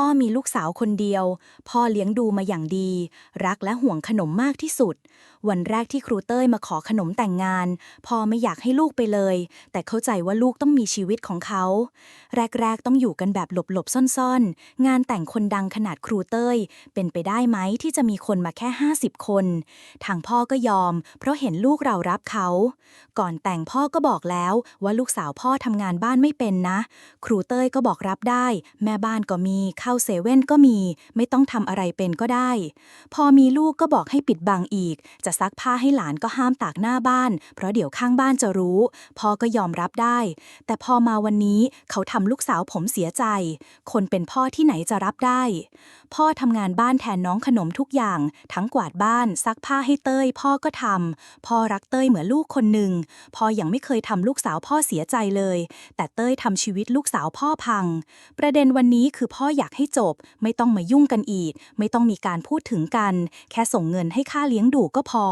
พ่อมีลูกสาวคนเดียว พ่อเลี้ยงดูมาอย่างดี รักและห่วงขนมมากที่สุด วันแรกที่ครูเต้ยมาขอขนมแต่งงาน พ่อไม่อยากให้ลูกไปเลย แต่เข้าใจว่าลูกต้องมีชีวิตของเขา แรก ๆ ต้องอยู่กันแบบหลบๆซ่อนๆ งานแต่งคนดังขนาดครูเต้ย เป็นไปได้ไหมที่จะมีคนมาแค่ 50 คน ทางพ่อก็ยอม เพราะเห็นลูกเรารับเขา ก่อนแต่งพ่อก็บอกแล้วว่าลูกสาวพ่อทำงานบ้านไม่เป็นนะ ครูเต้ยก็บอกรับได้ แม่บ้านก็มีค่ะเข้าเซเว่นก็มี ไม่ต้องทำอะไรเป็นก็ได้ พอมีลูกก็บอกให้ปิดบังอีก จะซักผ้าให้หลานก็ห้ามตากหน้าบ้าน เพราะเดี๋ยวข้างบ้านจะรู้ พ่อก็ยอมรับได้ แต่พอมาวันนี้เขาทำลูกสาวผมเสียใจ คนเป็นพ่อที่ไหนจะรับได้ พ่อทำงานบ้านแทนน้องขนมทุกอย่าง ทั้งกวาดบ้าน ซักผ้าให้เต้ย พ่อก็ทำพ่อรักเต้ยเหมือนลูกคนหนึ่งพ่อยังไม่เคยทำลูกสาวพ่อเสียใจเลย แต่เต้ยทำชีวิตลูกสาวพ่อพัง ประเด็นวันนี้คือพ่ออยากกให้จบ ไม่ต้องมายุ่งกันอีก ไม่ต้องมีการพูดถึงกัน แค่ส่งเงินให้ค่าเลี้ยงดูก็พอ